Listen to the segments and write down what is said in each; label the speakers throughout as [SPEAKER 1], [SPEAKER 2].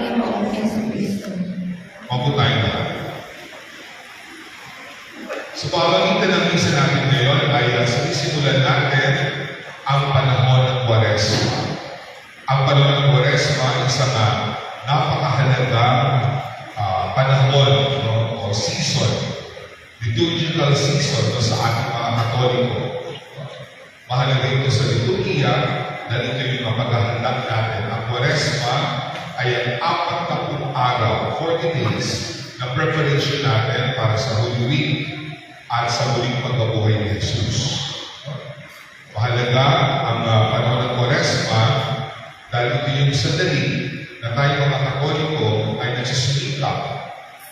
[SPEAKER 1] Panginoong Yesu Kristo.
[SPEAKER 2] Mabutay na. Sa pamamagitan ng misa natin ngayon ay sinisimulan natin ang panahon ng Kwaresma. Ang panahon ng Kwaresma ay isang napakahalagang uh, panahon no, o season, liturgical season no, sa ating mga Katoliko. Mahalaga ito sa liturgiya dahil ito yung mapaghahandang natin. Ang Kwaresma ay apat na pung araw, 40 days, na preparation natin para sa Holy Week at sa muling pagkabuhay ni Jesus. Mahalaga ang uh, panahon ng Kwaresma dahil ito yung sandali na tayo mga Katoliko ay nagsusumikap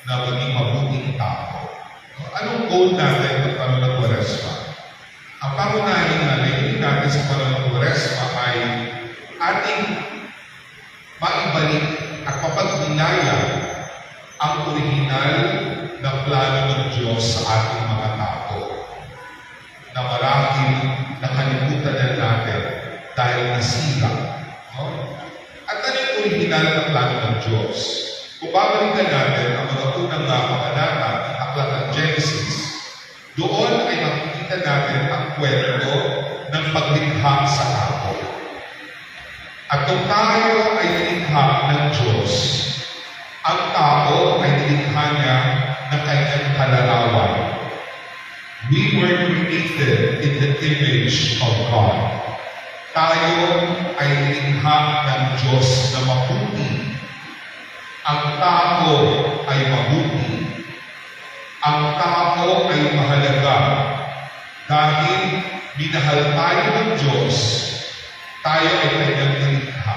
[SPEAKER 2] na maging mabuting tao. Anong goal natin ng panahon ng Kwaresma? Ang pangunahing na layunin natin sa panahon ng Kwaresma ay ating maibalik at mapagbinaya ang original na plano ng Diyos sa ating mga tao na marahil nakalimutan na natin dahil nasira. No? At ano yung original na plano ng Diyos? Kung natin ang mga unang uh, kabanata, aklat ng Genesis, doon ay makikita natin ang kwento ng paglikha sa tao. At kung tayo ay nilikha ng Diyos, image of God. Tayo ay nilikha ng Diyos na mabuti. Ang tao ay mabuti. Ang tao ay mahalaga dahil minahal tayo ng Diyos, tayo ay kanyang nilikha.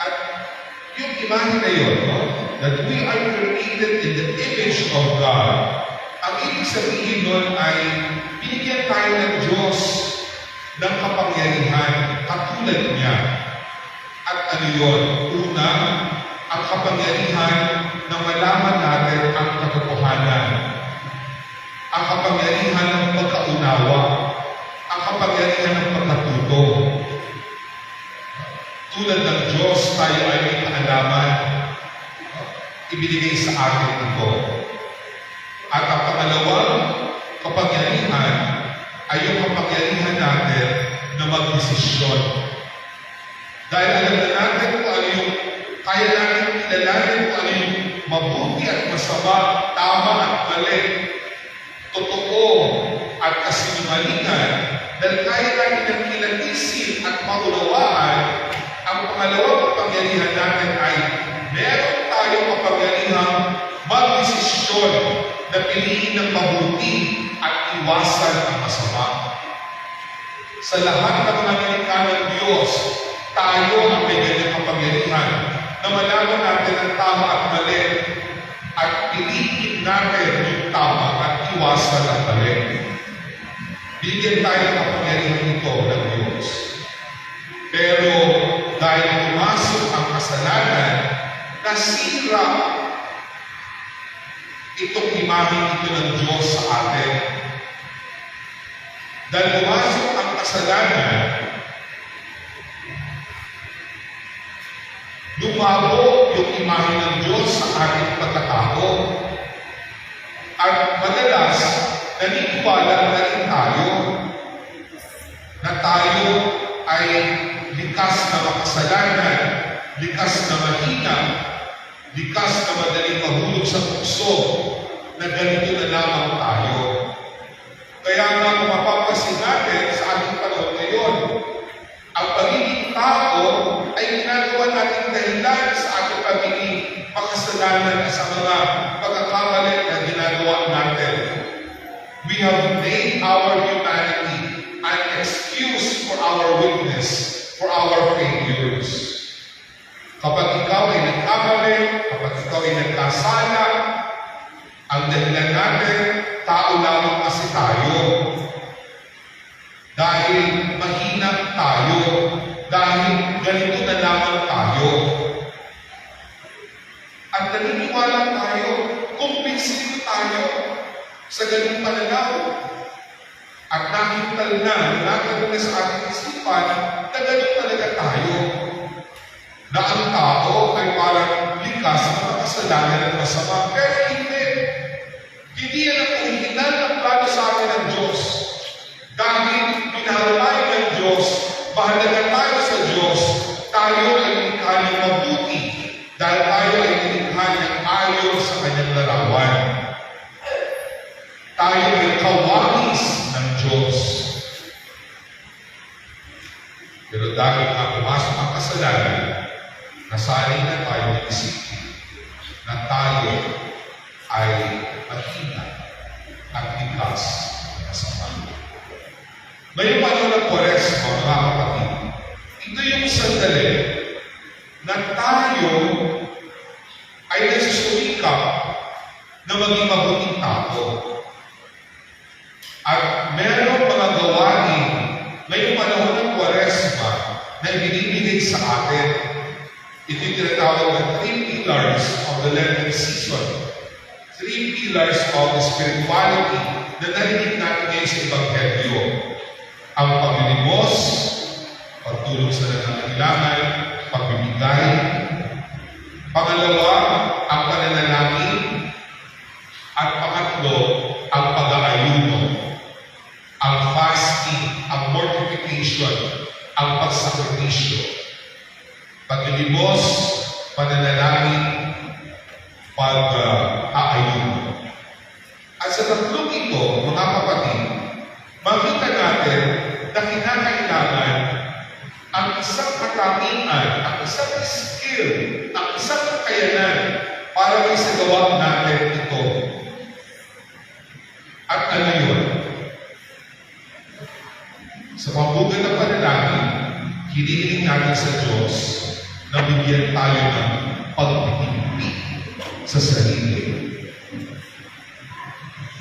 [SPEAKER 2] At yung imahe na yun, no? that we are created in the image of God, ang ibig sabihin nun ay binigyan tayo ng Diyos ng kapangyarihan katulad niya. At ano yun? Una, ang kapangyarihan na malaman natin ang katotohanan. Ang kapangyarihan ng pagkaunawa. Ang kapangyarihan ng pagkatuto. Tulad ng Diyos, tayo ay may kaalaman. Ibinigay sa atin ito. At ang pangalawang kapangyarihan ay yung kapangyarihan natin na magdesisyon. Dahil alam na natin kung ano yung kaya natin kilalanin kung ano yung mabuti at masama, tama at mali, totoo at kasinungalingan, dahil kaya natin ang kilatisin at maunawaan, ang pangalawang kapangyarihan natin ay meron tayong kapangyarihang magdesisyon na piliin ng mabuti at iwasan ang masama. Sa lahat ng mga nilikha ng Diyos, tayo ang may ganyang kapangyarihan na malaman natin ang tama at mali at piliin natin yung tama at iwasan ang mali. Bigyan tayo ng kapangyarihan ito ng Diyos. Pero dahil pumasok ang kasalanan, nasira itong imahe ito ng Diyos sa atin. Dahil pumasok ang kasalanan, lumabo yung imahe ng Diyos sa ating pagkatao. At madalas, naniniwala na rin tayo na tayo ay likas na makasalanan, likas na mahina, likas na madaling mahulog sa puso, na ganito na lamang tayo. Kaya nga kung mapapasin natin sa ating panahon ngayon, ang pagiging tao ay ginagawa natin dahilan sa ating pagiging makasalanan sa mga pagkakamali na ginagawa natin. We have made our humanity an excuse for our weakness, for our failures. Kapag ikaw ay nagkamali, kapag ikaw ay nagkasala, ang dahilan natin, tao lamang kasi tayo. Dahil mahina tayo, dahil ganito na lamang tayo. At naniniwala tayo, kumbinsido tayo sa ganung pananaw. At nakital na, nagkaroon na sa ating isipan na ganun talaga tayo. Makasalanan at masama. Pero hindi. Hindi yan ang original na plano sa atin ng Diyos. Dahil minahal tayo ng Diyos, mahalaga tayo sa Diyos, tayo ay nilikha ng mabuti. Dahil tayo ay nilikha ng ayon sa kanyang larawan. Tayo ay kawangis ng Diyos. Pero dahil nga pumasok ang kasalanan, nasanay na tayo ng isipin na tayo ay mahina at likas na sama. Ngayong panahon ng Koresma, mga kapatid, ito yung sandali na tayo ay nagsusumikap na maging mabuting tao. At meron mga gawain ngayong panahon ng Kwaresma na ibinibigay sa atin. Ito yung tinatawag na three pillars of the Lenten season. Three pillars of the spirituality na narinig natin ngayon sa Ebanghelyo. Ang paglilimos, pagtulong sa nangangailangan, pagbibigay. Pangalawa, ang pananalangin. At pangatlo, ang pag-aayuno ang fasting, ang mortification, ang pagsakripisyo, paglilimos, pananalangin, pag-aayuno. At sa tatlong ito, mga kapatid, makita natin na kinakailangan ang isang katangian, ang isang skill, ang isang kakayanan para isagawa natin ito. At ano yun? Sa pambugan ng panalangin, hinihiling natin sa Diyos na bigyan tayo ng pagpipili sa sarili.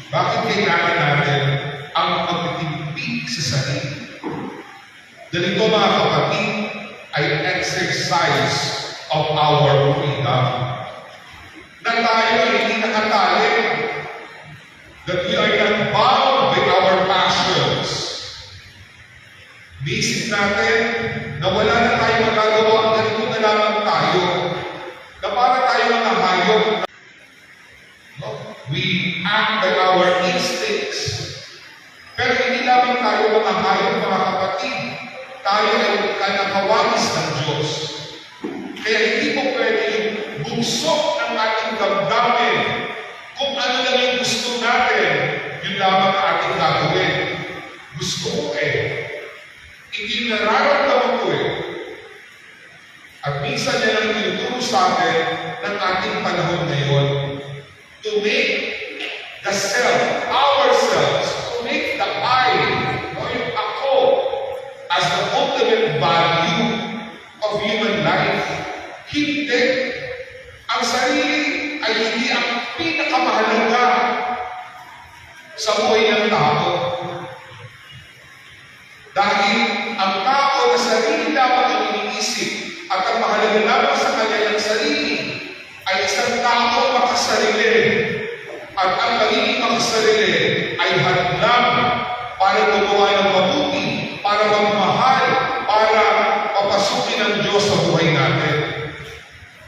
[SPEAKER 2] Bakit kailangan natin Dahil ito mga kapatid ay exercise of our freedom. Na tayo ay hindi nakatali. That we are not bound by our passions. Naisip natin na wala na tayo magagawa, ganito na lamang tayo. Na para tayo mga hayop. No? We act by our instincts. Pero hindi lamang tayo mga hayop, mga kapatid. Tayo ay kanakawangis ng Diyos. Kaya hindi mo pwede yung bugsok ng ating damdamin. Kung ano lang yung gusto natin, yun lamang ang ating gagawin. Gusto ko eh. Hindi nararamdaman ko eh. At minsan yan ang tinuturo sa atin ng ating panahon ngayon to make the self, ourselves, ultimate value of human life. Hindi. Ang sarili ay hindi ang pinakamahalaga sa buhay ng tao. Dahil ang tao na sarili lamang ang iniisip at ang mahalaga lamang sa kanya ng sarili ay isang tao makasarili. At ang pagiging makasarili ay hadlang para gumawa ng mabuti, para magmahal, para papasukin ng Diyos sa buhay natin.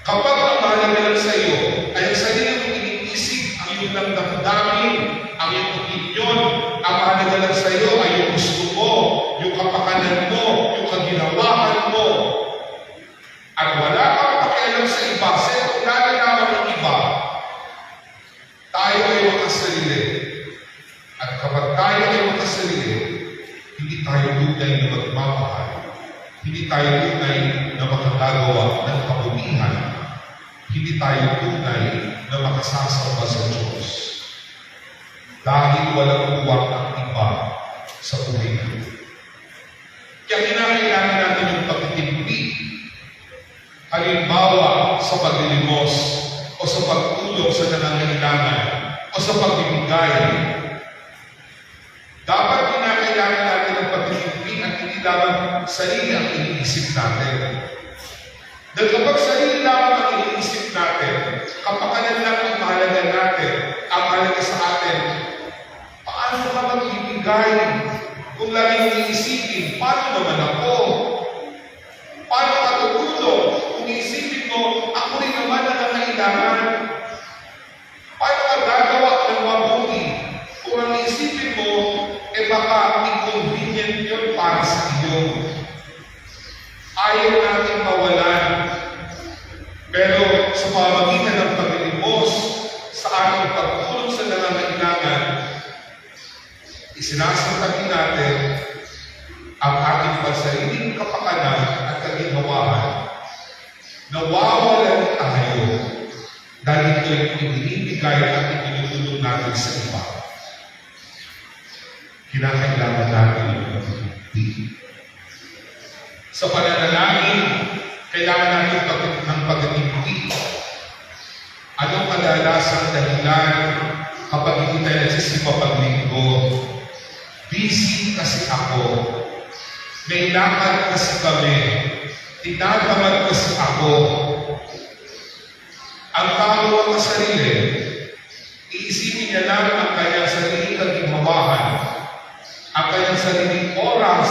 [SPEAKER 2] Kapag ang mahalaga lang sa iyo ay ang sarili mong iniisip, ang iyong damdamin, ang iyong opinion, ang mahalaga sa iyo ay yung gusto mo, yung kapakanan mo, yung kaginawahan mo. At wala kang pakialam sa iba, sa nalalaman ng iba, tayo ay makasarili. At kapag tayo ay makasarili, hindi tayo tunay na magmamahal. Hindi tayo tunay na makagagawa ng kabutihan. Hindi tayo tunay na makasasamba sa Diyos. Dahil walang uwak ang iba sa buhay natin. Kaya kinakailangan natin yung pagtitimpi. Halimbawa sa paglilimos o sa pagtulong sa nangangailangan o sa pagbibigay. Dapat kinakailangan natin ng pagtitimpi at hindi lamang sarili ang iniisip natin. Dahil kapag sarili lamang ang iniisip natin, kapakanan lang ang mahalaga natin, ang mahalaga sa atin, paano ka magbibigay kung laging iisipin, paano naman ako? Paano ka tutulong kung iisipin mo, ako rin naman na nangailangan kailangan. Paano ka gagawa ng mabuti? Kung ang isipin mo, eh baka inconvenient yun para sa iyo. Ayaw natin mawalan. Pero sa pamagitan ng paglimos sa ating pagtulong sa nangangailangan, isinasasabi natin ang ating pansariling kapakanan at kaginhawahan. Nawawalan tayo dahil ito ay ibinibigay at itinutulong natin sa iba. Kinakailangan natin yung pagtitipid. Sa pananalangin, kailangan natin pag ng pagtitipid. Anong kadalasang dahilan kapag hindi tayo nagsisimba paglinggo? Busy kasi ako. May lakad kasi kami. Tinatamad kasi ako. Ang tao ang sarili, iisipin niya lang ang kanyang sariling kaginhawahan, ang kanyang sariling oras,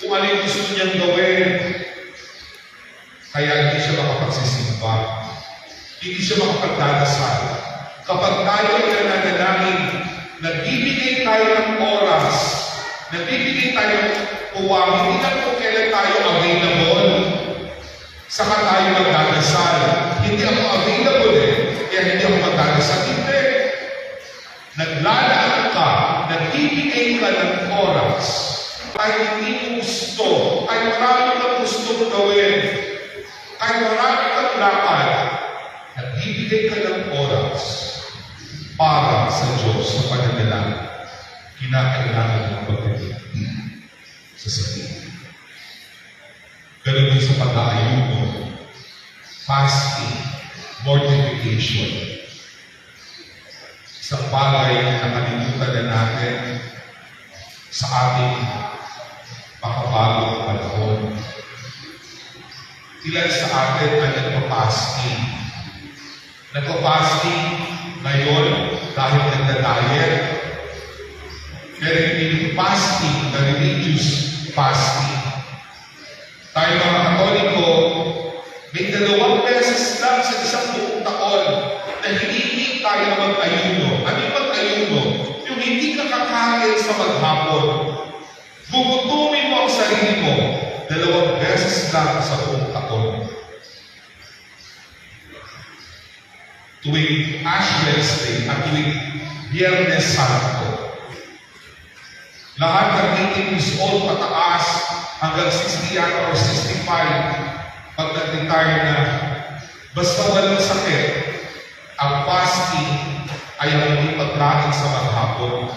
[SPEAKER 2] kung ano yung gusto niyang gawin. Kaya hindi siya makapagsisimba. Hindi siya makapagdadasal. Kapag tayo ay nananalangin, nagbibigay tayo ng oras, nagbibigay tayo ng uwang, hindi lang kung kailan tayo available, saka tayo magdadasal. Hindi ako available eh, kaya hindi ako magdadasal. Hindi. Naglalaan ka, nagbibigay ka ng oras, kahit hindi mo gusto, kahit marami kang gusto gawin, kahit marami kang lakad, nagbibigay ka ng oras para sa Diyos sa pananalangin. Kinakailangan ng pagkakitin sa sarili. Ganun din sa pag-aayuno, fasting, mortification. Isang bagay na nakalimutan na natin sa ating makabagong panahon. Ilan sa atin ay nagpa-fasting. Nagpa-fasting ngayon dahil nagda-diet. Pero hindi fasting na religious fasting. Tayo mga Katoliko, may dalawang beses lang sa isang buong taon na hindi tayo mag-ayuno. Ano yung mag-ayuno? Yung hindi ka kakain sa maghapon. Gugutumin mo ang sarili mo dalawang beses lang sa buong taon. Tuwing Ash Wednesday at tuwing Biyernes Santo. Lahat ng 18 years old pataas hanggang 60 yan or 65 pag nag-retire na. Basta walang sakit, ang fasting ay ang hindi pagkain sa maghapon.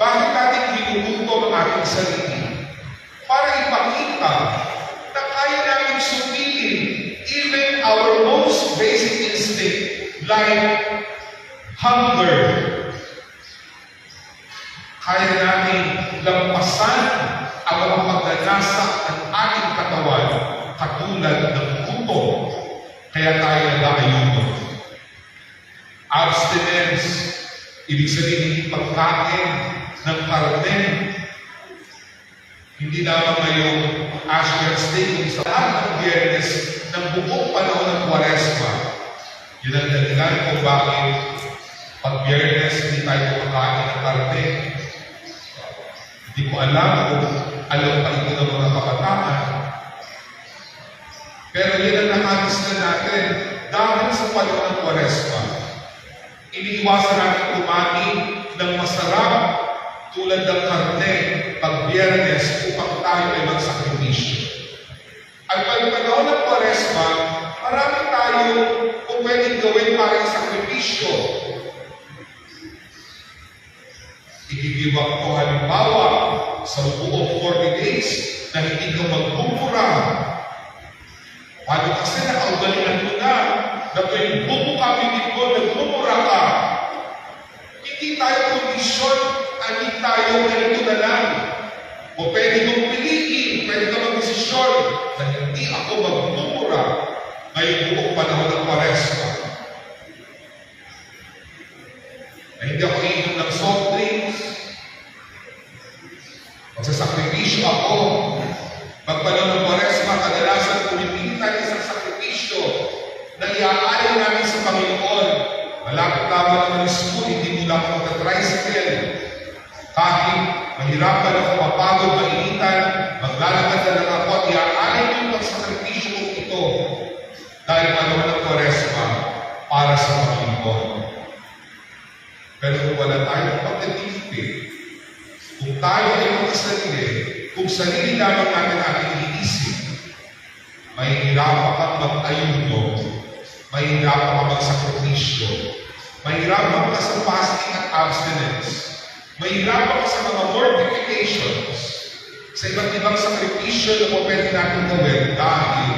[SPEAKER 2] Bakit natin ginugutom ang ating sarili? Para ipakita na kaya namin sundin even our most basic instinct like hunger, kaya namin lampasan ang mga pagdanasa ng ating katawan katulad ng gutom. Kaya tayo nag-aayuno. Abstinence, ibig sabihin pagkain ng karne. Hindi lamang ngayong Ash Wednesday, sa lahat ng biyernes ng buong panahon ng Kwaresma. Yun ang dahilan kung bakit pag biyernes hindi tayo kumakain ng karne. Hindi ko alam kung alam pa ito ng mga kabataan. Pero yun ang nakakis na natin dahil sa panahon ng Kwaresma. Iniiwasan natin kumain ng masarap tulad ng karne pag biyernes upang tayo ay magsakripisyo. At pag panahon ng Kwaresma, marami tayo kung pwedeng gawin para isakripisyo. Igigiwag ko halimbawa sa buong 40 days na hindi ka magmumura. Paano kasi nakaugalian ko na na tuwing buko ka bibig ko, nagmumura ka. Hindi tayo kondisyon, hindi tayo ganito na lang. O pwede mong piliin, pwede ka mag-desisyon na hindi ako magmumura ngayong buong panahon ng Kwaresma. Magsasakripisyo ako. Pag panahon ng Kwaresma, kadalasan pumipili tayo sa sakripisyo. na iaalay namin sa Panginoon. Malapit lamang yung school, hindi mo lang ako mag-tricycle. Kahit mahirapan ako, mapagod, mainitan, maglalakad na lang ako at iaalay ko yung pagsakripisyo kong ito dahil panahon ng Kwaresma para sa Panginoon. Pero kung wala tayong pagkatipid, kung tayo ay makasarili, kung sarili lamang natin ating iniisip, mahihirapan kang mag-ayuno, mahihirapan kang magsakripisyo, mahihirapan ka sa fasting at abstinence, mahihirapan ka sa mga mortifications, sa iba't ibang sakripisyo na po pwede natin gawin dahil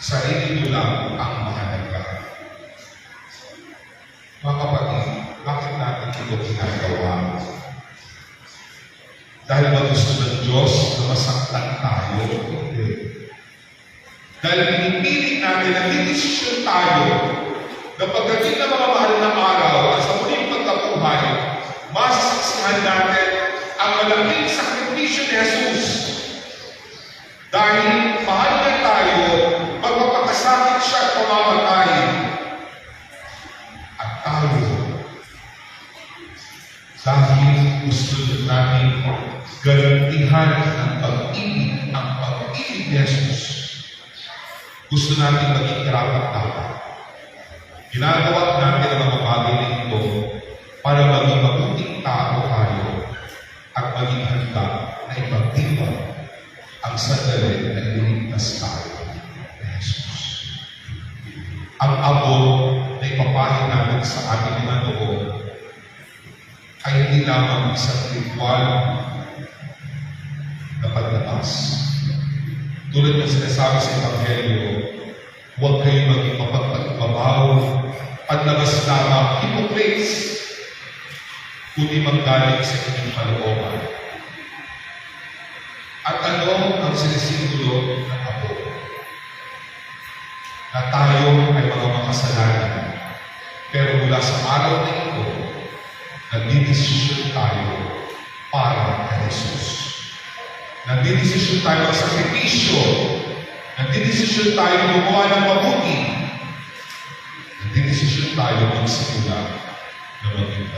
[SPEAKER 2] sarili mo lang ang mahalaga. Mga kapatid, bakit natin ito ginagawa? Dahil ba gusto ng Diyos na masaktan tayo? Hindi. Dahil pinipili natin na desisyon tayo na pagdating ng mga mahal na araw at sa muling pagkabuhay, masasaksihan natin ang malaking sakripisyo ni Jesus. Dahil mahal na tayo, magpapakasakit siya at pamamatay. At tayo, dahil gusto natin garantihan ang pag-ibig, ang pag-ibig ni Jesus. Gusto natin maging karapat dapat. Ginagawa natin ang mga Tulad ng sinasabi sa Ebanghelyo, huwag kayong maging mapagpagbabaw at labas lamang hypocrites, kundi maggaling sa inyong kalooban. At ano ang sinisimulo ng abo? Na tayo ay mga makasalanan, pero mula sa araw na ito, nagdidesisyon tayo para kay Jesus. Nagdidesisyon tayo ng sakripisyo. Nagdidesisyon tayo gumawa ng mabuti. Nagdidesisyon tayo magsimula na maging.